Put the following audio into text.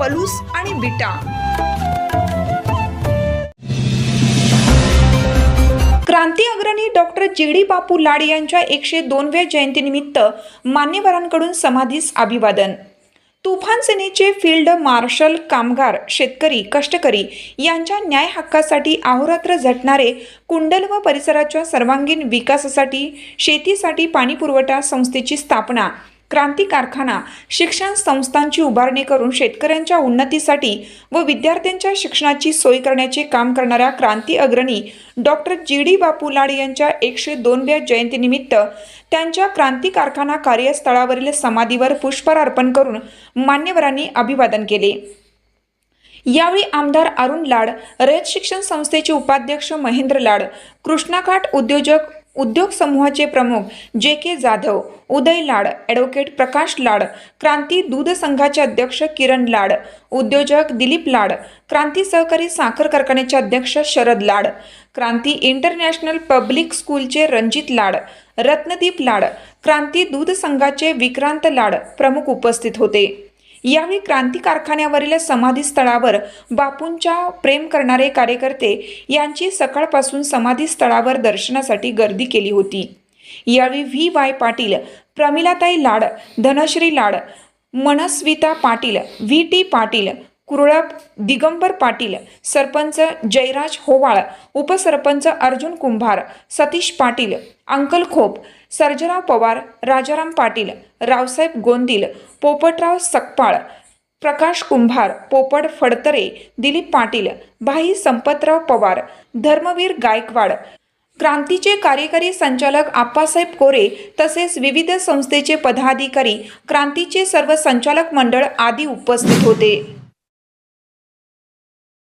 पलूस आणि बिटा. क्रांती अग्रणी डॉक्टर जे डी बापू लाड यांच्या एकशे दोनव्या जयंतीनिमित्त मान्यवरांकडून समाधीस अभिवादन. तुफान सेनेचे फील्ड मार्शल कामगार शेतकरी कष्टकरी यांच्या न्याय हक्कासाठी अहोरात्र झटणारे कुंडल व परिसराच्या सर्वांगीण विकासासाठी शेतीसाठी पाणीपुरवठा संस्थेची स्थापना क्रांती कारखाना शिक्षण संस्थांची उभारणी करून शेतकऱ्यांच्या उन्नतीसाठी व विद्यार्थ्यांच्या शिक्षणाची सोय करण्याचे काम करणाऱ्या क्रांती अग्रणी डॉक्टर जी डी बापू लाड यांच्या एकशे दोनव्या जयंतीनिमित्त त्यांच्या क्रांती कारखाना कार्यस्थळावरील समाधीवर पुष्पहार अर्पण करून मान्यवरांनी अभिवादन केले. यावेळी आमदार अरुण लाड रयत शिक्षण संस्थेचे उपाध्यक्ष महेंद्र लाड कृष्णाघाट उद्योजक उद्योग समूहाचे प्रमुख जे के जाधव उदय लाड ॲडव्होकेट प्रकाश लाड क्रांती दूध संघाचे अध्यक्ष किरण लाड उद्योजक दिलीप लाड क्रांती सहकारी साखर कारखान्याचे अध्यक्ष शरद लाड क्रांती इंटरनॅशनल पब्लिक स्कूलचे रणजित लाड रत्नदीप लाड क्रांती दूध संघाचे विक्रांत लाड प्रमुख उपस्थित होते. यावेळी क्रांती कारखान्यावरील समाधी स्थळावर बापूंच्या प्रेम करणारे कार्यकर्ते यांची सकाळपासून समाधी स्थळावर दर्शनासाठी गर्दी केली होती. यावेळी V. Y. Patil Pramilatai Lad Dhanashree Lad Manasvita Patil V. T. Patil Kurlap Digambar Patil sarpanch Jayraj Howal उपसरपंच अर्जुन कुंभार सतीश पाटील अंकल खोप सर्जराव पवार राजाराम पाटील रावसाहेब गोंदिल पोपटराव सकपाळ प्रकाश कुंभार पोपट फडतरे दिलीप पाटील भाई संपतराव पवार धर्मवीर गायकवाड क्रांतीचे कार्यकारी संचालक आप्पासाहेब कोरे तसेच विविध संस्थेचे पदाधिकारी क्रांतीचे सर्व संचालक मंडळ आदी उपस्थित होते.